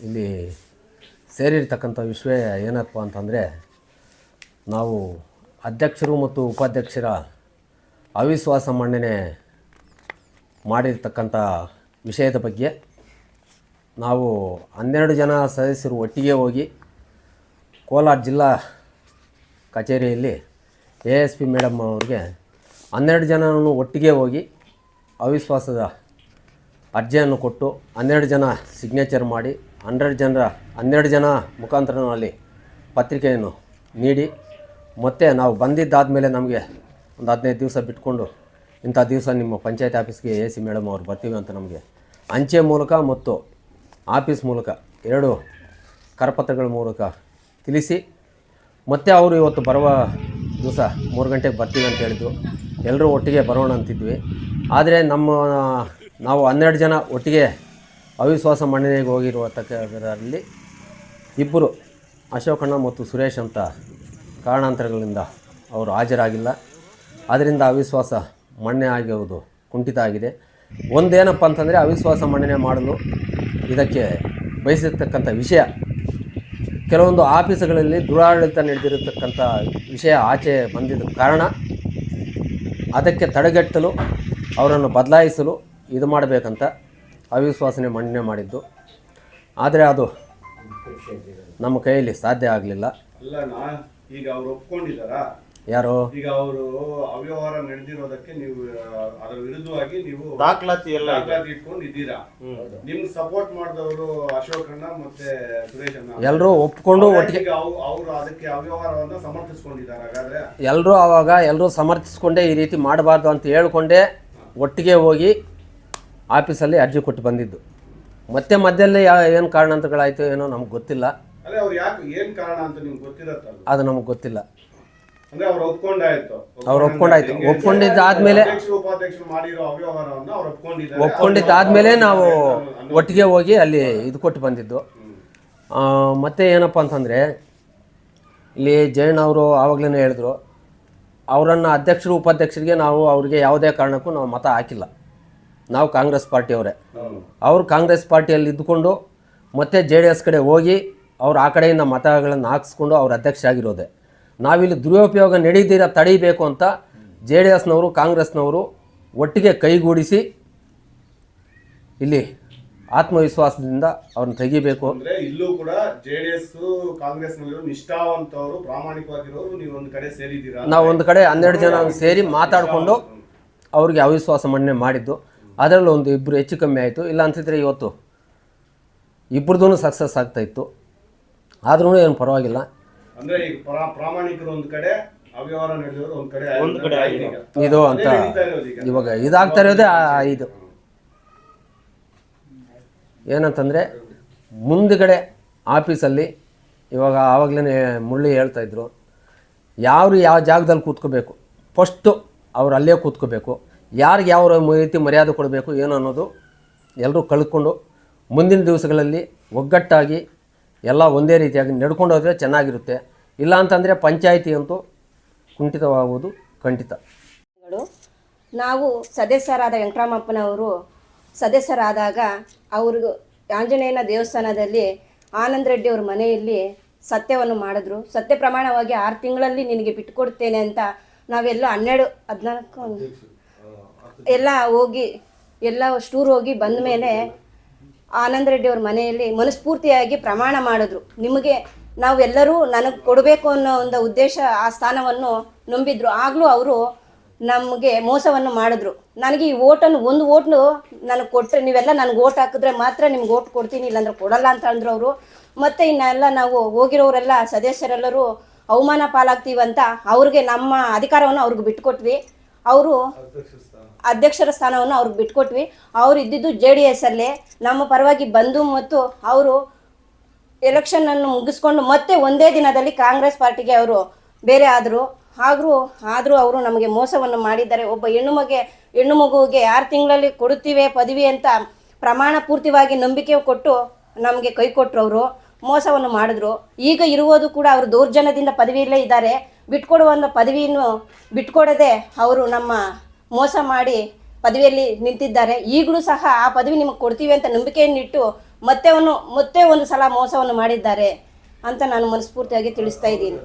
ಇಲ್ಲಿ ಸೇರಿರ್ತಕ್ಕಂಥ ವಿಷಯ ಏನಪ್ಪ ಅಂತಂದರೆ ನಾವು ಅಧ್ಯಕ್ಷರು ಮತ್ತು ಉಪಾಧ್ಯಕ್ಷರ ಅವಿಶ್ವಾಸ ಮಂಡನೆ ಮಾಡಿರ್ತಕ್ಕಂಥ ವಿಷಯದ ಬಗ್ಗೆ ನಾವು ಹನ್ನೆರಡು ಜನ ಸದಸ್ಯರು ಒಟ್ಟಿಗೆ ಹೋಗಿ ಕೋಲಾರ ಜಿಲ್ಲಾ ಕಚೇರಿಯಲ್ಲಿ ಎ ಎಸ್ ಪಿ ಮೇಡಮ್ ಅವ್ರಿಗೆ ಹನ್ನೆರಡು ಜನನೂ ಒಟ್ಟಿಗೆ ಹೋಗಿ ಅವಿಶ್ವಾಸದ ಅರ್ಜಿಯನ್ನು ಕೊಟ್ಟು ಹನ್ನೆರಡು ಜನ ಸಿಗ್ನೇಚರ್ ಮಾಡಿ ಹನ್ನೆರಡು ಜನರ, ಹನ್ನೆರಡು ಜನ ಮುಖಾಂತರ ಅಲ್ಲಿ ಪತ್ರಿಕೆಯನ್ನು ನೀಡಿ, ಮತ್ತೆ ನಾವು ಬಂದಿದ್ದಾದಮೇಲೆ ನಮಗೆ ಒಂದು ಹದಿನೈದು ದಿವಸ ಬಿಟ್ಕೊಂಡು ಇಂಥ ದಿವಸ ನಿಮ್ಮ ಪಂಚಾಯತ್ ಆಫೀಸ್ಗೆ ಎ ಸಿ ಮೇಡಮ್ ಅವ್ರು ಬರ್ತೀವಿ ಅಂತ ನಮಗೆ ಅಂಚೆ ಮೂಲಕ ಮತ್ತು ಆಫೀಸ್ ಮೂಲಕ ಎರಡು ಕರಪತ್ರಗಳ ಮೂಲಕ ತಿಳಿಸಿ, ಮತ್ತೆ ಅವರು ಇವತ್ತು ಬರುವ ದಿವಸ ಮೂರು ಗಂಟೆಗೆ ಬರ್ತೀವಿ ಅಂತ ಹೇಳಿದ್ರು. ಎಲ್ಲರೂ ಒಟ್ಟಿಗೆ ಬರೋಣ ಅಂತಿದ್ವಿ. ಆದರೆ ನಮ್ಮ ನಾವು ಹನ್ನೆರಡು ಜನ ಒಟ್ಟಿಗೆ ಅವಿಶ್ವಾಸ ಮನ್ನಣೆಗೆ ಹೋಗಿರುವತಕ್ಕದರಲ್ಲಿ ಇಬ್ಬರು ಅಶೋಕಣ್ಣ ಮತ್ತು ಸುರೇಶ್ ಅಂತ ಕಾರಣಾಂತರಗಳಿಂದ ಅವರು ಹಾಜರಾಗಿಲ್ಲ. ಅದರಿಂದ ಅವಿಶ್ವಾಸ ಮಣ್ಣೆ ಆಗಿರುವುದು ಕುಂಠಿತ ಆಗಿದೆ. ಒಂದೇನಪ್ಪ ಅಂತಂದರೆ ಅವಿಶ್ವಾಸ ಮಂಡನೆ ಮಾಡಲು ಇದಕ್ಕೆ ಬಯಸಿರ್ತಕ್ಕಂಥ ವಿಷಯ. ಕೆಲವೊಂದು ಆಫೀಸುಗಳಲ್ಲಿ ದುರಾಡಳಿತ ನಡೆದಿರತಕ್ಕಂಥ ವಿಷಯ ಆಚೆ ಬಂದಿದ್ದ ಕಾರಣ ಅದಕ್ಕೆ ತಡೆಗಟ್ಟಲು, ಅವರನ್ನು ಬದಲಾಯಿಸಲು ಇದು ಮಾಡಬೇಕಂತ ಅವಿಶ್ವಾಸನೆ ಮಂಡನೆ ಮಾಡಿದ್ದು. ಆದರೆ ಅದು ನಮ್ಮ ಕೈಯಲ್ಲಿ ಸಾಧ್ಯ ಆಗಲಿಲ್ಲ. ಅಲ್ಲ ನಾ ಈಗ ಅವ್ರು ಒಪ್ಕೊಂಡಿದಾರಾ ಯಾರು? ಈಗ ಅವರು ಅವ್ಯವಹಾರ ನಡೆದಿರೋದಕ್ಕೆ ನೀವು ಅದರ ವಿರುದ್ಧವಾಗಿ ನೀವು ದಾಖಲಾತಿ ಎಲ್ಲ. ದಾಖಲಾತಿ ಇಟ್ಕೊಂಡು ಇದ್ದೀರಾ? ನಿಮ್ಗೆ ಸಪೋರ್ಟ್ ಮಾಡಿದವರು ಅಶೋಕಣ್ಣ ಮತ್ತೆ ಸುರೇಶ್ ಅಣ್ಣ. ಎಲ್ಲರೂ ಒಪ್ಕೊಂಡು ಒಟ್ಟಿಗೆ ಅವರು ಅವ್- ಅವ್ರು ಅದಕ್ಕೆ ಅವ್ಯವಹಾರವನ್ನ ಸಮರ್ಥಿಸ್ಕೊಂಡಿದ್ದಾರೆ ಹಾಗಾದ್ರೆ? ಎಲ್ಲರೂ ಆವಾಗ ಎಲ್ಲರೂ ಸಮರ್ಥಿಸ್ಕೊಂಡೇ ಈ ರೀತಿ ಮಾಡಬಾರ್ದು ಅಂತ ಹೇಳ್ಕೊಂಡೆ ಒಟ್ಟಿಗೆ ಹೋಗಿ ಆಫೀಸಲ್ಲಿ ಅರ್ಜಿ ಕೊಟ್ಟು ಬಂದಿದ್ದು. ಮತ್ತೆ ಮಧ್ಯದಲ್ಲಿ ಯಾ ಏನು ಕಾರಣಾಂತರಗಳಾಯಿತು ಏನೋ ನಮ್ಗೆ ಗೊತ್ತಿಲ್ಲ. ಅದೇ ಅವ್ರು ಯಾಕೆ ಏನ್ ಕಾರಣ ಅಂತ ನಿಮ್ಗೆ ಗೊತ್ತಿರತ್ತಲ್ಲ ಅದು? ನಮಗೆ ಗೊತ್ತಿಲ್ಲ. ಅಂದ್ರೆ ಅವ್ರು ಒಪ್ಕೊಂಡಾಯ್ತು. ಅವ್ರು ಒಪ್ಕೊಂಡಾಯ್ತು. ಒಪ್ಕೊಂಡಿದ್ದಾದ್ಮೇಲೆ- ಅಧ್ಯಕ್ಷರು ಉಪಾಧ್ಯಕ್ಷರು ಮಾಡಿರೋ ಅವ್ಯವಹಾರವನ್ನ ಅವ್ರು ಒಪ್ಕೊಂಡಿದ್ದಾರೆ. ಒಪ್ಕೊಂಡಿದ್ದಾದ್ಮೇಲೆ ನಾವು ಒಟ್ಟಿಗೆ ಹೋಗಿ ಅಲ್ಲಿ ಇದು ಕೊಟ್ಟು ಬಂದಿದ್ದು. ಆ, ಮತ್ತೆ ಏನಪ್ಪ ಅಂತಂದರೆ ಇಲ್ಲಿ ಜೈನ್ ಅವರು ಆವಾಗಲೇ ಹೇಳಿದ್ರು ಅವರನ್ನು ಅಧ್ಯಕ್ಷರು ಉಪಾಧ್ಯಕ್ಷರಿಗೆ ನಾವು ಅವರಿಗೆ ಯಾವುದೇ ಕಾರಣಕ್ಕೂ ನಾವು ಮತ ಹಾಕಿಲ್ಲ. ನಾವು ಕಾಂಗ್ರೆಸ್ ಪಾರ್ಟಿಯವರೇ. ಅವರು ಕಾಂಗ್ರೆಸ್ ಪಾರ್ಟಿಯಲ್ಲಿ ಇದ್ದುಕೊಂಡು ಮತ್ತೆ ಜೆ ಡಿ ಎಸ್ ಕಡೆ ಹೋಗಿ ಅವ್ರು ಆ ಕಡೆಯಿಂದ ಮತಗಳನ್ನು ಹಾಕಿಸ್ಕೊಂಡು ಅವ್ರ ಅಧ್ಯಕ್ಷ ಆಗಿರೋದೆ. ನಾವಿಲ್ಲಿ ದುರುಪಯೋಗ ನಡೀದಿರ ತಡೀಬೇಕು ಅಂತ ಜೆ ಡಿ ಎಸ್ನವರು ಕಾಂಗ್ರೆಸ್ನವರು ಒಟ್ಟಿಗೆ ಕೈಗೂಡಿಸಿ ಇಲ್ಲಿ ಆತ್ಮವಿಶ್ವಾಸದಿಂದ ಅವ್ರನ್ನ ತೆಗಿಬೇಕು. ಅಂದ್ರೆ ಇಲ್ಲೂ ಕೂಡ ಜೆಡಿಎಸ್ ಕಾಂಗ್ರೆಸ್ ನಿಷ್ಠಾವಂತವರು ಪ್ರಾಮಾಣಿಕವಾಗಿರೋರು ನೀವು ಒಂದು ಕಡೆ ಸೇರಿದ್ದೀರಾ? ನಾವು ಒಂದು ಕಡೆ ಹನ್ನೆರಡು ಜನ ಸೇರಿ ಮಾತಾಡಿಕೊಂಡು ಅವ್ರಿಗೆ ಅವಿಶ್ವಾಸ ಮನ್ನಣೆ ಮಾಡಿದ್ದು. ಅದರಲ್ಲಿ ಒಂದು ಇಬ್ಬರು ಹೆಚ್ಚು ಕಮ್ಮಿ ಆಯಿತು. ಇಲ್ಲ ಅಂತಿದ್ರೆ ಇವತ್ತು ಇಬ್ಬರದೂ ಸಕ್ಸಸ್ ಆಗ್ತಾ ಇತ್ತು. ಆದ್ರೂ ಏನು ಪರವಾಗಿಲ್ಲ. ಅಂದ್ರೆ ಈಗ ಪ್ರಾಮಾಣಿಕರು ಒಂದು ಕಡೆ ಅವ್ಯವಹಾರ ನಡೆದವರು ಒಂದು ಕಡೆ ಒಂದು ಕಡೆ ಇದು ಅಂತ. ಇವಾಗ ಇದಾಗ್ತಾ ಇರೋದೇ ಆ- ಇದು. ಏನಂತಂದರೆ ಮುಂದುಗಡೆ ಆಫೀಸಲ್ಲಿ ಇವಾಗ ಆವಾಗಲೇ ಮುಳ್ಳಿ ಹೇಳ್ತಾ ಇದ್ರು. ಯಾರು ಯಾವ ಜಾಗದಲ್ಲಿ ಕೂತ್ಕೋಬೇಕು? ಫಸ್ಟು ಅವ್ರು ಅಲ್ಲೇ ಕೂತ್ಕೋಬೇಕು. ಯಾರಿಗೆ ಯಾವ ರೀತಿ ಮರ್ಯಾದೆ ಕೊಡಬೇಕು, ಏನು ಅನ್ನೋದು ಎಲ್ಲರೂ ಕಳ್ಕೊಂಡು ಮುಂದಿನ ದಿವಸಗಳಲ್ಲಿ ಒಗ್ಗಟ್ಟಾಗಿ ಎಲ್ಲ ಒಂದೇ ರೀತಿಯಾಗಿ ನಡ್ಕೊಂಡು ಹೋದರೆ ಚೆನ್ನಾಗಿರುತ್ತೆ. ಇಲ್ಲ ಅಂತಂದರೆ ಪಂಚಾಯಿತಿ ಅಂತೂ ಕುಂಠಿತವಾಗುವುದು ಖಂಡಿತ. ನಾವು ಸದಸ್ಯರಾದ ವೆಂಕಟರಾಮಪ್ಪನವರು ಸದಸ್ಯರಾದಾಗ ಅವರು ಆಂಜನೇಯನ ದೇವಸ್ಥಾನದಲ್ಲಿ ಆನಂದ್ ರೆಡ್ಡಿ ಅವ್ರ ಮನೆಯಲ್ಲಿ ಸತ್ಯವನ್ನು ಮಾಡಿದ್ರು. ಸತ್ಯ ಪ್ರಮಾಣವಾಗಿ ಆರು ತಿಂಗಳಲ್ಲಿ ನಿನಗೆ ಬಿಟ್ಟುಕೊಡ್ತೇನೆ ಅಂತ ನಾವೆಲ್ಲ ಹನ್ನೆರಡು, ಹದಿನಾಲ್ಕು ಎಲ್ಲ ಹೋಗಿ ಎಲ್ಲ ಸ್ಟೂರ್ ಹೋಗಿ ಬಂದ ಮೇಲೆ ಆನಂದ ರೆಡ್ಡಿ ಅವ್ರ ಮನೆಯಲ್ಲಿ ಮನಸ್ಫೂರ್ತಿಯಾಗಿ ಪ್ರಮಾಣ ಮಾಡಿದ್ರು. ನಿಮಗೆ ನಾವೆಲ್ಲರೂ ನನಗೆ ಕೊಡಬೇಕು ಅನ್ನೋ ಒಂದು ಉದ್ದೇಶ ಆ ಸ್ಥಾನವನ್ನು ನಂಬಿದ್ರು. ಆಗಲೂ ಅವರು ನಮಗೆ ಮೋಸವನ್ನು ಮಾಡಿದ್ರು. ನನಗೆ ಈ ಓಟನ್ನು ಒಂದು ಓಟ್ನು ನನಗೆ ಕೊಟ್ಟರೆ ನೀವೆಲ್ಲ ನನಗೆ ಓಟ್ ಹಾಕಿದ್ರೆ ಮಾತ್ರ ನಿಮ್ಗೆ ಓಟ್ ಕೊಡ್ತೀನಿ ಇಲ್ಲಾಂದ್ರೆ ಕೊಡಲ್ಲ ಅಂತ ಅಂದ್ರು ಅವರು. ಮತ್ತು ಇನ್ನೆಲ್ಲ ನಾವು ಹೋಗಿರೋರೆಲ್ಲ ಸದಸ್ಯರೆಲ್ಲರೂ ಅವಮಾನ ಪಾಲಾಗ್ತೀವಂತ ಅವ್ರಿಗೆ ನಮ್ಮ ಅಧಿಕಾರವನ್ನು ಅವ್ರಿಗೆ ಬಿಟ್ಟುಕೊಟ್ವಿ ಅವರು ಅಧ್ಯಕ್ಷರ ಸ್ಥಾನವನ್ನು ಅವ್ರಿಗೆ ಬಿಟ್ಕೊಟ್ವಿ. ಅವ್ರು ಇದ್ದಿದ್ದು ಜೆ ಡಿ ಎಸ್ ಅಲ್ಲಿ. ನಮ್ಮ ಪರವಾಗಿ ಬಂದು ಮತ್ತು ಅವರು ಎಲೆಕ್ಷನ್ ಅನ್ನು ಮುಗಿಸ್ಕೊಂಡು ಮತ್ತೆ ಒಂದೇ ದಿನದಲ್ಲಿ ಕಾಂಗ್ರೆಸ್ ಪಾರ್ಟಿಗೆ ಅವರು ಬೇರೆ ಆದರು. ಆದರೂ ಆದರೂ ಅವರು ನಮಗೆ ಮೋಸವನ್ನು ಮಾಡಿದ್ದಾರೆ. ಒಬ್ಬ ಹೆಣ್ಣು ಮಗೆ, ಹೆಣ್ಣು ಮಗುವಿಗೆ ಆರು ತಿಂಗಳಲ್ಲಿ ಕೊಡುತ್ತೀವಿ ಪದವಿ ಅಂತ ಪ್ರಮಾಣ ಪೂರ್ತಿವಾಗಿ ನಂಬಿಕೆ ಕೊಟ್ಟು ನಮಗೆ ಕೈ ಕೊಟ್ಟರು ಅವರು. ಮೋಸವನ್ನು ಮಾಡಿದ್ರು. ಈಗ ಇರುವುದು ಕೂಡ ಅವರು ದೌರ್ಜನ್ಯದಿಂದ ಪದವಿಯಲ್ಲೇ ಇದ್ದಾರೆ. ಬಿಟ್ಕೊಡುವಂಥ ಪದವಿಯನ್ನು ಬಿಟ್ಕೊಡದೆ ಅವರು ನಮ್ಮ ಮೋಸ ಮಾಡಿ ಪದವಿಯಲ್ಲಿ ನಿಂತಿದ್ದಾರೆ. ಈಗಲೂ ಸಹ ಆ ಪದವಿ ನಿಮಗೆ ಕೊಡ್ತೀವಿ ಅಂತ ನಂಬಿಕೆಯನ್ನಿಟ್ಟು ಮತ್ತೆ ಅವನು, ಮತ್ತೆ ಒಂದು ಸಲ ಮೋಸವನ್ನು ಮಾಡಿದ್ದಾರೆ ಅಂತ ನಾನು ಮನಸ್ಫೂರ್ತಿಯಾಗಿ ತಿಳಿಸ್ತಾ ಇದ್ದೀನಿ.